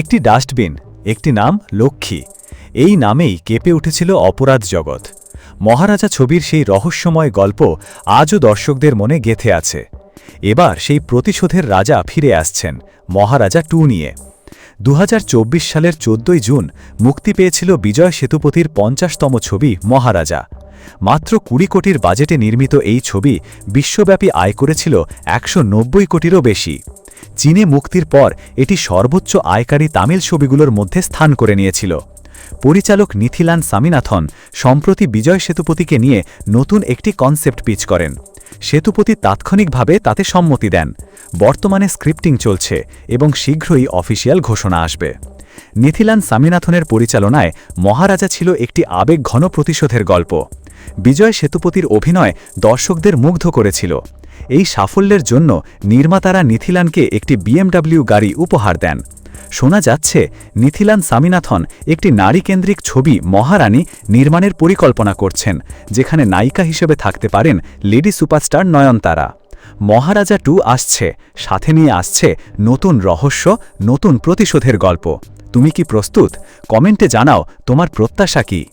একটি ডাস্টবিন, একটি নাম লক্ষ্মী। এই নামেই কেঁপে উঠেছিল অপরাধ জগৎ। মহারাজা ছবির সেই রহস্যময় গল্প আজও দর্শকদের মনে গেথে আছে। এবার সেই প্রতিশোধের রাজা ফিরে আসছেন, মহারাজা টু নিয়ে। দু হাজার চব্বিশ সালের চোদ্দই জুন মুক্তি পেয়েছিল বিজয় সেতুপতির পঞ্চাশতম ছবি মহারাজা। মাত্র কুড়ি কোটির বাজেটে নির্মিত এই ছবি বিশ্বব্যাপী আয় করেছিল একশো নব্বই কোটিরও বেশি। চীনে মুক্তির পর এটি সর্বোচ্চ আয়কারী তামিল ছবিগুলোর মধ্যে স্থান করে নিয়েছিল। পরিচালক নিথিলান সামিনাথন সম্প্রতি বিজয় সেতুপতিকে নিয়ে নতুন একটি কনসেপ্ট পিচ করেন। সেতুপতি তাৎক্ষণিকভাবে তাতে সম্মতি দেন। বর্তমানে স্ক্রিপ্টিং চলছে এবং শীঘ্রই অফিসিয়াল ঘোষণা আসবে। নিথিলান সামিনাথনের পরিচালনায় মহারাজা ছিল একটি আবেগঘন প্রতিশোধের গল্প। বিজয় সেতুপতির অভিনয় দর্শকদের মুগ্ধ করেছিল। এই সাফল্যের জন্য নির্মাতারা নিথিলানকে একটি বিএমডব্লিউ গাড়ি উপহার দেন। শোনা যাচ্ছে, নিথিলান সামিনাথন একটি নারীকেন্দ্রিক ছবি মহারানী নির্মাণের পরিকল্পনা করছেন, যেখানে নায়িকা হিসেবে থাকতে পারেন lady superstar Nayanthara. Maharaja two আসছে, সাথে নিয়ে আসছে নতুন রহস্য, নতুন প্রতিশোধের গল্প। তুমি কি প্রস্তুত? কমেন্টে জানাও, তোমার প্রত্যাশা কী?